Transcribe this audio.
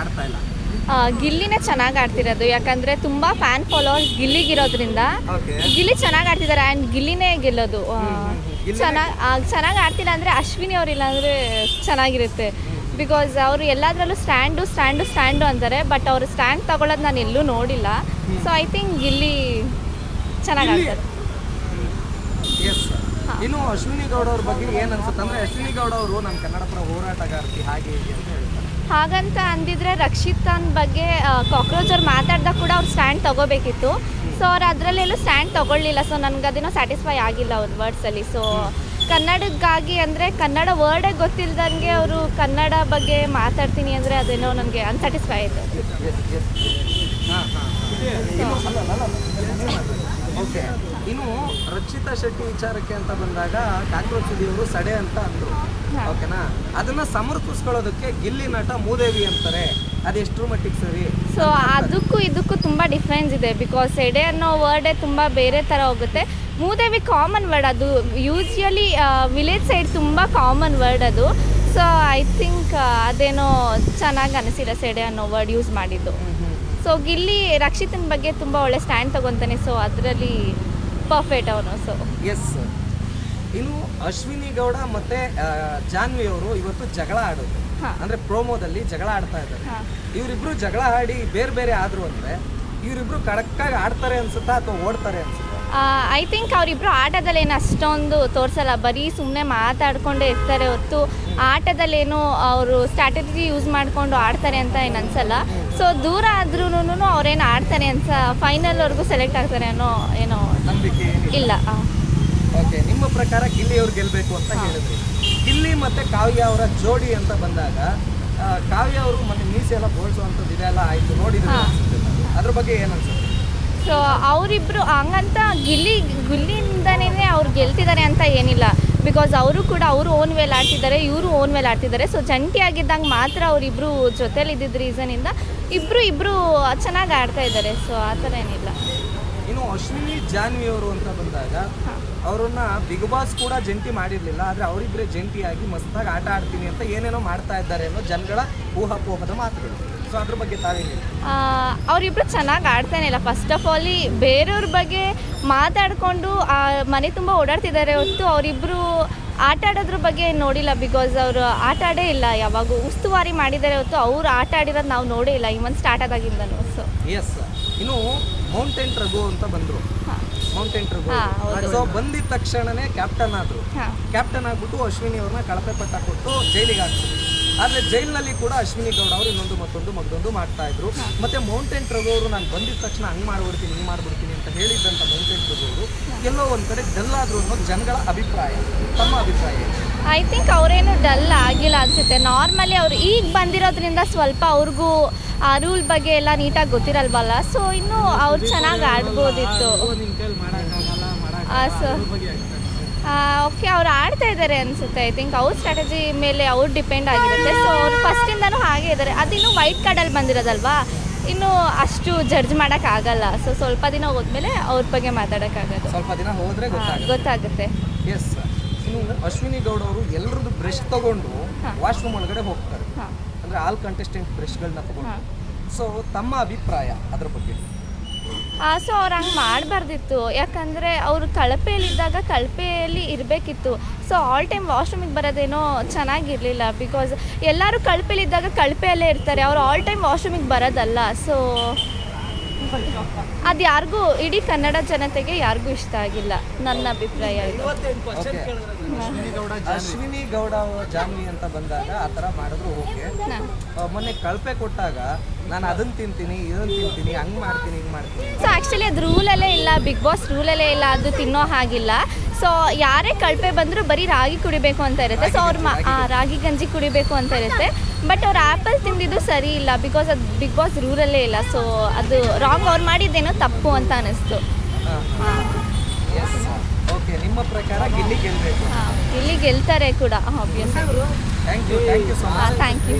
ಆಡ್ತಾ ಇಲ್ಲ. ಗಿಲ್ಲಿನೇ ಚೆನ್ನಾಗಿ ಆಡ್ತಿರೋದು. ಯಾಕಂದ್ರೆ ತುಂಬಾ ಫ್ಯಾನ್ ಫಾಲೋವರ್ಸ್ ಗಿಲ್ಲಿಗಿರೋದ್ರಿಂದ ಗಿಲ್ಲಿ ಚೆನ್ನಾಗಿ ಆಡ್ತಿದ್ದಾರೆ ಆ್ಯಂಡ್ ಗಿಲ್ಲಿನೇ ಗೆಲ್ಲೋದು. ಚೆನ್ನಾಗಿ ಚೆನ್ನಾಗಿ ಆಡ್ತಿಲ್ಲ ಅಂದರೆ ಅಶ್ವಿನಿ ಅವ್ರಿಲ್ಲ ಅಂದ್ರೆ ಚೆನ್ನಾಗಿರುತ್ತೆ. ಬಿಕಾಸ್ ಅವರು ಎಲ್ಲದರಲ್ಲೂ ಸ್ಟ್ಯಾಂಡು ಸ್ಟ್ಯಾಂಡು ಸ್ಟ್ಯಾಂಡು ಅಂತಾರೆ ಬಟ್ ಅವರು ಸ್ಟ್ಯಾಂಡ್ ತಗೊಳ್ಳೋದು ನಾನು ಎಲ್ಲೂ ನೋಡಿಲ್ಲ. ಸೊ ಐ ಥಿಂಕ್ ಗಿಲ್ಲಿ ಚೆನ್ನಾಗಿ ಆಡ್ತಾರೆ. ಇನ್ನು ಅಶ್ವಿನಿ ಗೌಡ ಅವ್ರ ಬಗ್ಗೆ ಏನ್ ಅನ್ಸುತ್ತೆ? ಅಂದ್ರೆ ಅಶ್ವಿನಿ ಗೌಡ ಅವರು ನಮ್ಮ ಕನ್ನಡ ಪರ ಹೋರಾಟಗಾರ್ತಿ ಹಾಗೆ ಹೀಗೆ ಅಂತ ಹೇಳ್ತಾರೆ. ಹಾಗಂತ ಅಂದಿದ್ರೆ ರಕ್ಷಿತ್ ಖಾನ್ ಬಗ್ಗೆ ಕಾಕ್ರೋಚ್ ಅವ್ರು ಮಾತಾಡ್ದಾಗ ಕೂಡ ಅವ್ರು ಸ್ಟ್ಯಾಂಡ್ ತಗೋಬೇಕಿತ್ತು. ಸೊ ಅವ್ರು ಅದರಲ್ಲೆಲ್ಲೂ ಸ್ಟ್ಯಾಂಡ್ ತಗೊಳ್ಳಿಲ್ಲ. ಸೊ ನನ್ಗೆ ಅದೇನೋ ಸ್ಯಾಟಿಸ್ಫೈ ಆಗಿಲ್ಲ ಅವ್ರ ವರ್ಡ್ಸಲ್ಲಿ ಸೊ ಕನ್ನಡಕ್ಕಾಗಿ ಅಂದರೆ ಕನ್ನಡ ವರ್ಡೇ ಗೊತ್ತಿಲ್ದಂಗೆ ಅವರು ಕನ್ನಡ ಬಗ್ಗೆ ಮಾತಾಡ್ತೀನಿ ಅಂದರೆ ಅದೇನೋ ನನಗೆ ಅನ್ಸ್ಯಾಟಿಸ್ಫೈ ಆಯಿತು. ಓಕೆ. ಇನ್ನು ರಕ್ಷಿತಾ ಶೆಟ್ಟಿ ವಿಚಾರಕ್ಕೆ ಅಂತ ಬಂದಾಗ ಕಾಕ್ರೋಚ್ ಸುದಿಯವರು ಸಡೆ ಅಂತ ಅಂದರು. ಓಕೆನಾ? ಅದನ್ನ ಸಮರ್ಥಿಸ್ಕೊಳ್ಳೋದಕ್ಕೆ ಗಿಲ್ಲಿ ನಟ ಮೂದೇವಿ ಅಂತಾರೆ. ಅದೆಷ್ಟರ ಮಟ್ಟಿಗೆ ಸರಿ? ಸೊ ಅದಕ್ಕೂ ಇದಕ್ಕೂ ತುಂಬ ಡಿಫ್ರೆನ್ಸ್ ಇದೆ ಬಿಕಾಸ್ ಎಡೆ ಅನ್ನೋ ವರ್ಡೇ ತುಂಬ ಬೇರೆ ಥರ ಹೋಗುತ್ತೆ. ಮೂದೇವಿ ಕಾಮನ್ ವರ್ಡ್ ಅದು. ಯೂಶ್ವಲಿ ವಿಲೇಜ್ ಸೈಡ್ ತುಂಬ ಕಾಮನ್ ವರ್ಡ್ ಅದು. ಸೊ ಐ ಥಿಂಕ್ ಅದೇನೋ ಚೆನ್ನಾಗಿ ಅನಿಸಿಲ್ಲ ಸೆಡೆ ಅನ್ನೋ ವರ್ಡ್ ಯೂಸ್ ಮಾಡಿದ್ದು. ಸೊ ಗಿಲ್ಲಿ ರಕ್ಷಿತನ ಬಗ್ಗೆ ತುಂಬ ಒಳ್ಳೆ ಸ್ಟ್ಯಾಂಡ್ ತಗೊತಾನೆ. ಸೊ ಅದರಲ್ಲಿ ಪರ್ಫೆಕ್ಟ್ ಅವನು. ಸೊ ಎಸ್ ಇನ್ನು ಅಶ್ವಿನಿ ಗೌಡ ಮತ್ತೆ ಜಾನ್ವಿ ಅವರು ಇವತ್ತು ಜಗಳ ಆಡೋದು. ಅಂದ್ರೆ ಪ್ರೋಮೋದಲ್ಲಿ ಜಗಳ ಆಡ್ತಾ ಇದ್ದಾರೆ. ಇವರಿಬ್ರು ಜಗಳ ಆಡಿ ಬೇರೆ ಬೇರೆ ಆದ್ರು ಅಂದ್ರೆ ಇವರಿಬ್ರು ಕಡಕ್ಕಾಗಿ ಆಡ್ತಾರೆ ಅನ್ಸುತ್ತಾ ಅಥವಾ ಓಡ್ತಾರೆ ಅನ್ಸುತ್ತಾ? ಐ ಥಿಂಕ್ ಅವರಿಬ್ರು ಆಟದಲ್ಲಿ ಏನು ಅಷ್ಟೊಂದು ತೋರಿಸಲ್ಲ. ಬರೀ ಸುಮ್ಮನೆ ಮಾತಾಡ್ಕೊಂಡೇ ಇರ್ತಾರೆ ಹೊತ್ತು. ಆಟದಲ್ಲೇನು ಅವರು ಸ್ಟ್ರಾಟಜಿ ಯೂಸ್ ಮಾಡಿಕೊಂಡು ಆಡ್ತಾರೆ ಅಂತ ಏನು ಅನ್ಸಲ್ಲ ಸೊ ದೂರ ಆದ್ರೂ ಅವ್ರೇನು ಆಡ್ತಾರೆ ಅಂತ ಫೈನಲ್ವರೆಗೂ ಸೆಲೆಕ್ಟ್ ಆಗ್ತಾರೆ ಅನ್ನೋ ಏನೋ ಇಲ್ಲ. ಓಕೆ ನಿಮ್ಮ ಪ್ರಕಾರ ಗಿಲ್ಲಿ ಅವ್ರು ಗೆಲ್ಬೇಕು ಅಂತ. ಹೇಳಿದ್ರಿ ಗಿಲ್ಲಿ ಮತ್ತೆ ಕಾವ್ಯ ಅವರ ಜೋಡಿ ಅಂತ ಬಂದಾಗ ಕಾವ್ಯ ಅವರು ಮತ್ತೆ ಮೀಸೆ ಎಲ್ಲ ಬೋಳ್ಸುವಂಥದ್ದು ಇದೆಲ್ಲ ಆಯ್ತು ನೋಡಿದ್ರು. ಅದ್ರ ಬಗ್ಗೆ ಏನು ಅನ್ಸುತ್ತೆ ಸೊ ಅವರಿಬ್ಬರು ಹಂಗಂತ ಗಿಲ್ಲಿ ಗುಲ್ಲಿಯಿಂದನೇ ಅವ್ರು ಗೆಲ್ತಿದ್ದಾರೆ ಅಂತ ಏನಿಲ್ಲ ಬಿಕಾಸ್ ಅವರು ಕೂಡ ಅವರು ಓನ್ ವೇಲ್ ಆಡ್ತಿದ್ದಾರೆ, ಇವರು ಓನ್ ವೇಲ್ ಆಡ್ತಿದ್ದಾರೆ. ಸೊ ಜಂಟಿಯಾಗಿದ್ದಾಗ ಮಾತ್ರ ಅವರಿಬ್ಬರು ಜೊತೇಲಿ ಇದ್ದಿದ್ದ ರೀಸನಿಂದ ಇಬ್ಬರು ಇಬ್ಬರು ಚೆನ್ನಾಗಿ ಆಡ್ತಾ ಇದ್ದಾರೆ. ಸೊ ಆ ಥರ ಏನಿಲ್ಲ. ಇನ್ನು ಅಶ್ವಿನಿ, ಜಾನ್ವಿ ಅವರು ಅಂತ ಬಂದಾಗ ಅವರನ್ನ ಬಿಗ್ ಬಾಸ್ ಕೂಡ ಜಂಟಿ ಮಾಡಿರಲಿಲ್ಲ, ಆದ್ರೆ ಅವರಿಬ್ಬರೇ ಜಂಟಿಯಾಗಿ ಮಸ್ತಾಗಿ ಆಟ ಆಡ್ತೀನಿ ಅಂತ ಏನೇನೋ ಮಾಡ್ತಾ ಇದ್ದಾರೆ ಅನ್ನೋ ಜನಗಳ ಊಹಾಪೋಹದ ಮಾತುಗಳು. ಸೊ ಅದ್ರ ಬಗ್ಗೆ ತಾವೇನು ಅವರಿಬ್ಬರು ಚೆನ್ನಾಗಿ ಆಡ್ತಾನೆ ಇಲ್ಲ. ಫಸ್ಟ್ ಆಫ್ ಆಲ್ ಬೇರೆಯವ್ರ ಬಗ್ಗೆ ಮಾತಾಡಿಕೊಂಡು ಮನೆ ತುಂಬ ಓಡಾಡ್ತಿದ್ದಾರೆ ಹೊತ್ತು ಅವರಿಬ್ಬರು ಆಟ ಆಡೋದ್ರ ಬಗ್ಗೆ ನೋಡಿಲ್ಲ ಬಿಕಾಸ್ ಅವರು ಆಟ ಆಡೇ ಇಲ್ಲ. ಯಾವಾಗೂ ಉಸ್ತುವಾರಿ ಮಾಡಿದ್ದಾರೆ ಹೊತ್ತು ಅವ್ರು ಆಟ ಆಡಿರೋದು ನಾವು ನೋಡೇ ಇಲ್ಲ. ಇವನ್ ಸ್ಟಾರ್ಟ್ ಆದಾಗಿಂದನು ಸೊ ಎಸ್ ಇನ್ನು ಮೌಂಟೇನ್ ರಘು ಅಂತ ಬಂದರು. ಮೌಂಟೇನ್ ರಘು ಹೌದು. ಸೊ ಬಂದಿದ ತಕ್ಷಣನೇ ಕ್ಯಾಪ್ಟನ್ ಆದರು. ಕ್ಯಾಪ್ಟನ್ ಆಗ್ಬಿಟ್ಟು ಅಶ್ವಿನಿ ಅವ್ರನ್ನ ಕಳಪೆ ಪಟ್ಟ ಕೊಟ್ಟು ಜೈಲಿಗೆ ಹಾಕ್ಸಿದ್ರು. ಆದ್ರೆ ಜೈಲಿನಲ್ಲಿ ಕೂಡ ಅಶ್ವಿನಿ ಗೌಡ ಅವರು ಇನ್ನೊಂದು ಮತ್ತೊಂದು ಮಗದೊಂದು ಮಾಡ್ತಾ ಇದ್ರು. ಮತ್ತೆ ಮೌಂಟೇನ್ ಟ್ರಗೋ ಅವರು ನಾನು ಬಂದಿದ ತಕ್ಷಣ ಹಂಗ್ ಮಾಡ್ಬಿಡ್ತೀನಿ ಹಿಂಗ್ ಮಾಡ್ಬಿಡ್ತೀನಿ ಅಂತ ಹೇಳಿದ್ದಂತ ಮೌಂಟೇನ್ ರಘು ಅವರು ಎಲ್ಲೋ ಒಂದ್ ಕಡೆ ಡಲ್ ಆದ್ರು ಅನ್ನೋದು ಜನಗಳ ಅಭಿಪ್ರಾಯ ತಮ್ಮ ಅಭಿಪ್ರಾಯ ಐ ಥಿಂಕ್ ಅವರೇನು ಡಲ್ ಆಗಿಲ್ಲ ಅನ್ಸುತ್ತೆ. ನಾರ್ಮಲಿ ಅವ್ರು ಈಗ ಬಂದಿರೋದ್ರಿಂದ ಸ್ವಲ್ಪ ಅವ್ರಿಗೂ ಆ ರೂಲ್ ಬಗ್ಗೆ ಎಲ್ಲ ನೀಟಾಗಿ ಗೊತ್ತಿರಲ್ವಲ್ಲ? ಸೊ ಇನ್ನು ಅವ್ರು ಚೆನ್ನಾಗಿ ಆಡ್ಬೋದಿತ್ತು. ಸೊ ಓಕೆ ಅವ್ರು ಆಡ್ತಾ ಇದ್ದಾರೆ ಅನ್ಸುತ್ತೆ. ಐ ಥಿಂಕ್ ಅವ್ರ ಸ್ಟ್ರಾಟಜಿ ಮೇಲೆ ಅವ್ರು ಡಿಪೆಂಡ್ ಆಗಿರುತ್ತೆ. ಸೊ ಅವ್ರು ಫಸ್ಟಿಂದನೂ ಹಾಗೆ ಇದ್ದಾರೆ ಅದಿನ್ನು ವೈಟ್ ಕಾರ್ಡಲ್ಲಿ ಬಂದಿರೋದಲ್ವಾ? ಇನ್ನು ಅಷ್ಟು ಜಡ್ಜ್ ಮಾಡೋಕ್ಕಾಗಲ್ಲ ಸೊ ಸ್ವಲ್ಪ ದಿನ ಹೋದ್ಮೇಲೆ ಅವ್ರ ಬಗ್ಗೆ ಮಾತಾಡೋಕ್ಕಾಗಲ್ಲ ಸ್ವಲ್ಪ ದಿನ ಹೋದರೆ ಗೊತ್ತಾಗುತ್ತೆ. ಎಸ್ ಇನ್ನು ಅಶ್ವಿನಿ ಗೌಡ ಅವರು ಎಲ್ಲರದ್ದು ಬ್ರಷ್ ತಗೊಂಡು. ವಾಶ್ರೂಮ್ ಒಳಗಡೆ ಹೋಗ್ತಾರೆ. ಅಂದರೆ ಆಲ್ ಕಂಟೆಸ್ಟೆಂಟ್ ಬ್ರಷ್ಗಳನ್ನ ತಗೊಂಡು. ಸೊ ತಮ್ಮ ಅಭಿಪ್ರಾಯ ಅದ್ರ ಬಗ್ಗೆ. ಸೊ ಅವ್ರು ಹಂಗೆ ಮಾಡಬಾರ್ದಿತ್ತು. ಯಾಕಂದರೆ ಅವರು ಕಳಪೆಯಲ್ಲಿದ್ದಾಗ ಕಳಪೆಯಲ್ಲಿ ಇರಬೇಕಿತ್ತು. ಸೊ ಆಲ್ ಟೈಮ್ ವಾಶ್ರೂಮಿಗೆ ಬರೋದೇನೋ ಚೆನ್ನಾಗಿರಲಿಲ್ಲ ಬಿಕಾಸ್ ಎಲ್ಲರೂ ಕಳಪೆಯಲ್ಲಿದ್ದಾಗ ಕಳಪೆಯಲ್ಲೇ ಇರ್ತಾರೆ. ಅವ್ರು ಆಲ್ ಟೈಮ್ ವಾಶ್ರೂಮಿಗೆ ಬರೋದಲ್ಲ. ಸೊ ಅದು ಯಾರಿಗೂ ಇಡೀ ಕನ್ನಡ ಜನತೆಗೆ ಯಾರಿಗೂ ಇಷ್ಟ ಆಗಿಲ್ಲ. ನನ್ನ ಅಭಿಪ್ರಾಯ ಇದು. ಅಶ್ವಿನಿ ಗೌಡ ಜಾನ್ವಿ. ಅಂತ ಬಂದಾಗ ಆ ಥರ ಮಾಡಿದ್ರು ಓಕೆ. ಮೊನ್ನೆ ಕಳಪೆ ಕೊಟ್ಟಾಗ ನಾನು ಅದನ್ನ ತಿಂತೀನಿ ಇದನ್ನ ತಿಂತೀನಿ ಹಂಗ್ ಮಾಡ್ತೀನಿ ಹಿಂಗ್ ಮಾಡ್ತೀನಿ. ಸೊ ಆ್ಯಕ್ಚುಲಿ ಅದು ರೂಲಲ್ಲೇ ಇಲ್ಲ ಬಿಗ್ ಬಾಸ್ ರೂಲಲ್ಲೇ ಇಲ್ಲ ಅದು ತಿನ್ನೋ ಹಾಗಿಲ್ಲ. ಸೊ ಯಾರೇ ಕಳಪೆ ಬಂದರೂ ಬರೀ ರಾಗಿ ಕುಡಿಬೇಕು ಅಂತ ಇರುತ್ತೆ. ಸೊ ಅವ್ರು ರಾಗಿ ಗಂಜಿ ಕುಡಿಬೇಕು ಅಂತ ಇರುತ್ತೆ. ಬಟ್ ಅವ್ರು ಆ್ಯಪಲ್ ತಿಂದಿದ್ದು ಸರಿ ಇಲ್ಲ ಬಿಕಾಸ್ ಅದು ಬಿಗ್ ಬಾಸ್ ರೂಲಲ್ಲೇ ಇಲ್ಲ. ಸೊ ಅದು ರಾಂಗ್ ಅವ್ರು ಮಾಡಿದ್ದೇನೋ ತಪ್ಪು ಅಂತ ಅನ್ನಿಸ್ತು ಓಕೆ ನಿಮ್ಮ ಪ್ರಕಾರ ಗಿಲ್ಲಿ ಗೆಲ್ಬೇಕು? ಗೆಲ್ತಾರೆ ಕೂಡ ಥ್ಯಾಂಕ್ ಯು